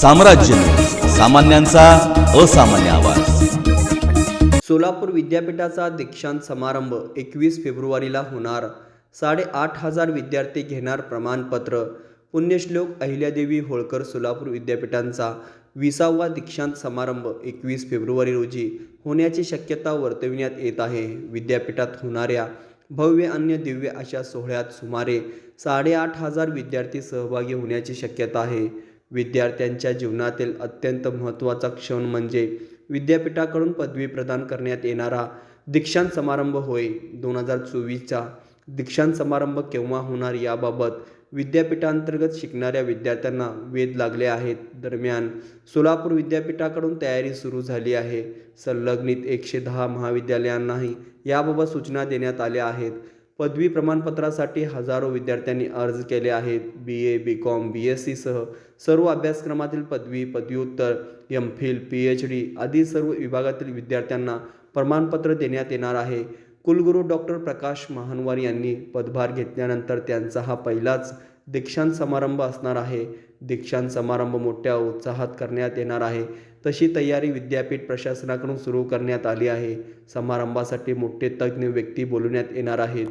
साम्राज्य. सामान्यांचा असामान्य आवाज. सोलापूर विद्यापीठाचा दीक्षांत समारंभ एकवीस फेब्रुवारीला होणार. साडेआठ हजार विद्यार्थी घेणार प्रमाणपत्र. पुण्यश्लोक अहिल्यादेवी होळकर सोलापूर विद्यापीठांचा विसावा दीक्षांत समारंभ एकवीस फेब्रुवारी रोजी होण्याची शक्यता वर्तविण्यात येत आहे. विद्यापीठात होणाऱ्या भव्य अन्य दिव्य अशा सोहळ्यात सुमारे साडेआठ हजार विद्यार्थी सहभागी होण्याची शक्यता आहे. विद्यार्थ्यांच्या जीवनातील अत्यंत महत्त्वाचा क्षण म्हणजे विद्यापीठाकडून पदवी प्रदान करण्यात येणारा दीक्षांत समारंभ होय. दोन हजार चोवीसचा दीक्षांत समारंभ केव्हा होणार याबाबत विद्यापीठांतर्गत शिकणाऱ्या विद्यार्थ्यांना वेध लागले आहेत. दरम्यान सोलापूर विद्यापीठाकडून तयारी सुरू झाली आहे. संलग्नित एकशे दहा महाविद्यालयांनाही याबाबत सूचना देण्यात आल्या आहेत. पदवी प्रमाणपत्रासाठी हजारो विद्यार्थ्यांनी अर्ज केले आहेत. बी A B com B S सीसह सर्व अभ्यासक्रमातील पदवी पदव्युत्तर M Phil P H D आदी सर्व विभागातील विद्यार्थ्यांना प्रमाणपत्र देण्यात येणार आहे. कुलगुरू डॉक्टर प्रकाश महानवार यांनी पदभार घेतल्यानंतर त्यांचा हा पहिलाच दीक्षांत समारंभ असणार आहे. दीक्षांत समारंभ मोठ्या उत्साहात करण्यात येणार आहे. तशी तयारी विद्यापीठ प्रशासनाकडून सुरू करण्यात आली आहे. समारंभासाठी मोठे तज्ज्ञ व्यक्ती बोलवण्यात येणार आहेत.